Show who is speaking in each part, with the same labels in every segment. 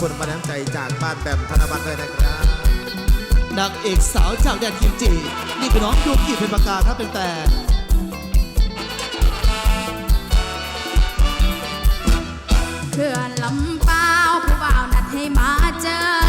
Speaker 1: คนณมาน้ำใจจากบ้านแบมธนบัตรด้วยนะครับ
Speaker 2: นางเอกสาวจากแดนคิมจินี่เป็นน้องยูกิเป็นปากกาถ้าเป็นแต่
Speaker 3: เพื่อนลำเปล่าผู้บ่าวนัดให้มาเจอ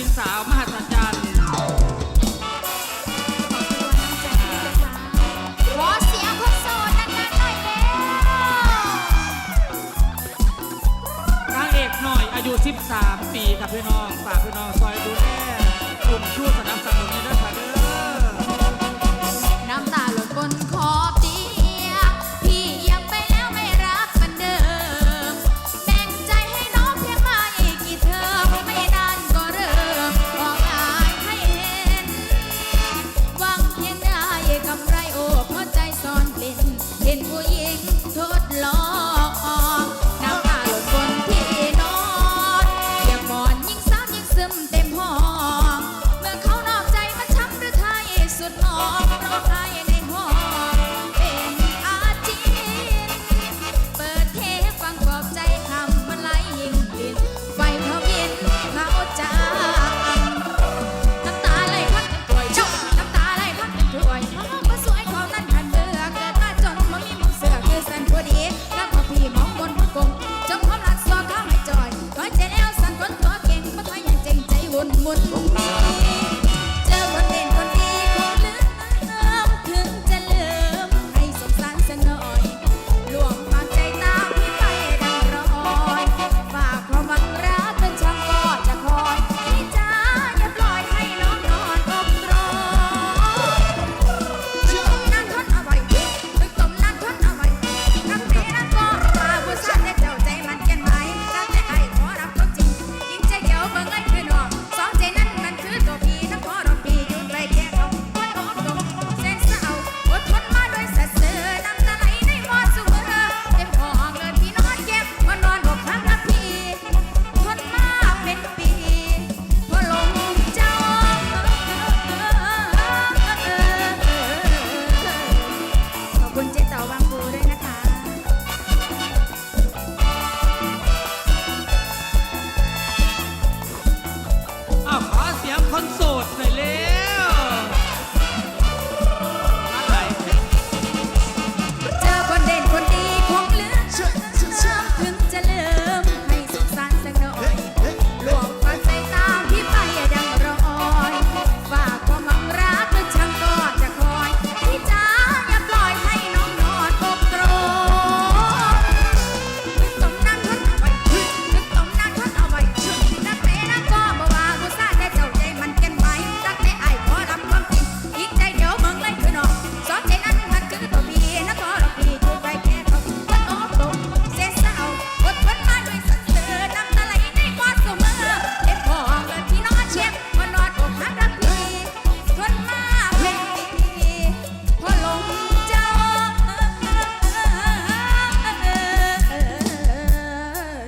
Speaker 3: ปินสาวมหัศจรรย์ขอเสียคนโสดดังๆหน่อยเร็วนางเอกหน่อยอายุ 13 ปีครับพี่น้อง ฝากพี่น้องซอยดูแลกลุ่มชู้สนับสนุนในเด้อ
Speaker 4: ค่ะ สุดออกเพราะใคร